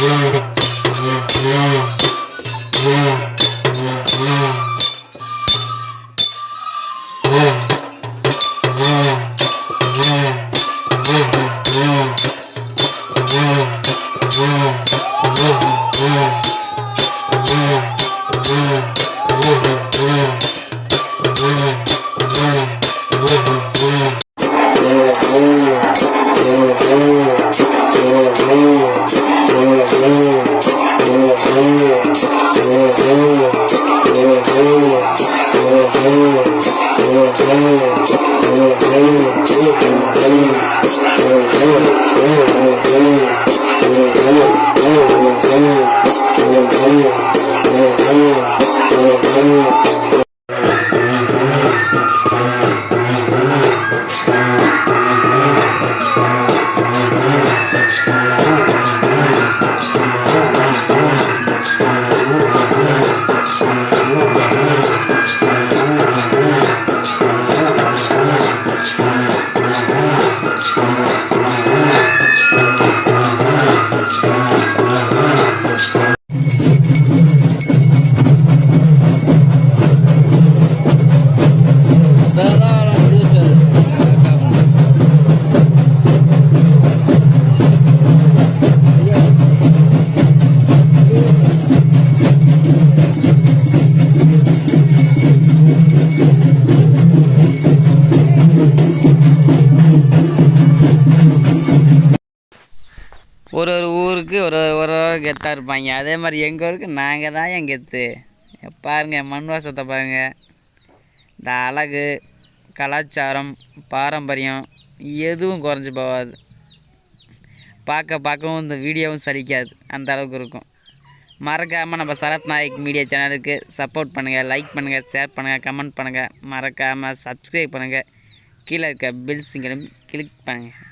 Thanks. Oh, ஒரு ஒரு ஊருக்கு ஒரு ஒரு ஒரு கெத்தாக இருப்பாங்க. அதே மாதிரி எங்கள் ஊருக்கு நாங்கள் தான் என் கெத்து. பாருங்கள் மண் வாசத்தை பாருங்கள் இந்த அழகு. கலாச்சாரம் பாரம்பரியம் எதுவும் குறைஞ்சி போகாது. பார்க்க பார்க்கவும் இந்த வீடியோவும் சலிக்காது. அந்த அளவுக்கு இருக்கும். மறக்காமல் நம்ம சரத் நாயக் மீடியா சேனலுக்கு சப்போர்ட் பண்ணுங்கள் லைக் பண்ணுங்கள் ஷேர் பண்ணுங்கள் கமெண்ட் பண்ணுங்கள் மறக்காமல் சப்ஸ்கிரைப் பண்ணுங்கள் கீழே இருக்க பெல் சிங்கலும் கிளிக் பண்ணுங்கள்